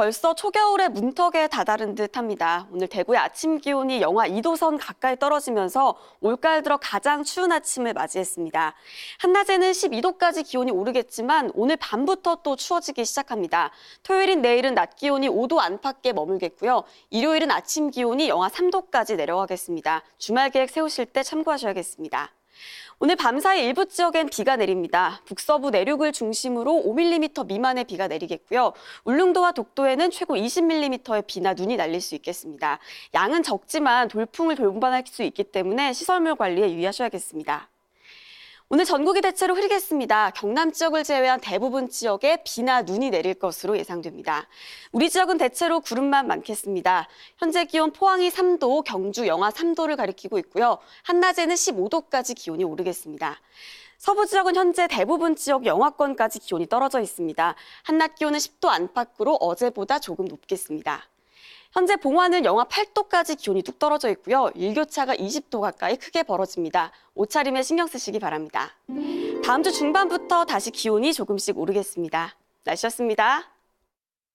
벌써 초겨울의 문턱에 다다른 듯합니다. 오늘 대구의 아침 기온이 영하 2도선 가까이 떨어지면서 올가을 들어 가장 추운 아침을 맞이했습니다. 한낮에는 12도까지 기온이 오르겠지만 오늘 밤부터 또 추워지기 시작합니다. 토요일인 내일은 낮 기온이 5도 안팎에 머물겠고요. 일요일은 아침 기온이 영하 3도까지 내려가겠습니다. 주말 계획 세우실 때 참고하셔야겠습니다. 오늘 밤사이 일부 지역엔 비가 내립니다. 북서부 내륙을 중심으로 5mm 미만의 비가 내리겠고요. 울릉도와 독도에는 최고 20mm의 비나 눈이 날릴 수 있겠습니다. 양은 적지만 돌풍을 동반할 수 있기 때문에 시설물 관리에 유의하셔야겠습니다. 오늘 전국이 대체로 흐리겠습니다. 경남 지역을 제외한 대부분 지역에 비나 눈이 내릴 것으로 예상됩니다. 우리 지역은 대체로 구름만 많겠습니다. 현재 기온 포항이 3도, 경주 영하 3도를 가리키고 있고요. 한낮에는 15도까지 기온이 오르겠습니다. 서부 지역은 현재 대부분 지역 영하권까지 기온이 떨어져 있습니다. 한낮 기온은 10도 안팎으로 어제보다 조금 높겠습니다. 현재 봉화는 영하 8도까지 기온이 뚝 떨어져 있고요. 일교차가 20도 가까이 크게 벌어집니다. 옷차림에 신경 쓰시기 바랍니다. 다음 주 중반부터 다시 기온이 조금씩 오르겠습니다. 날씨였습니다.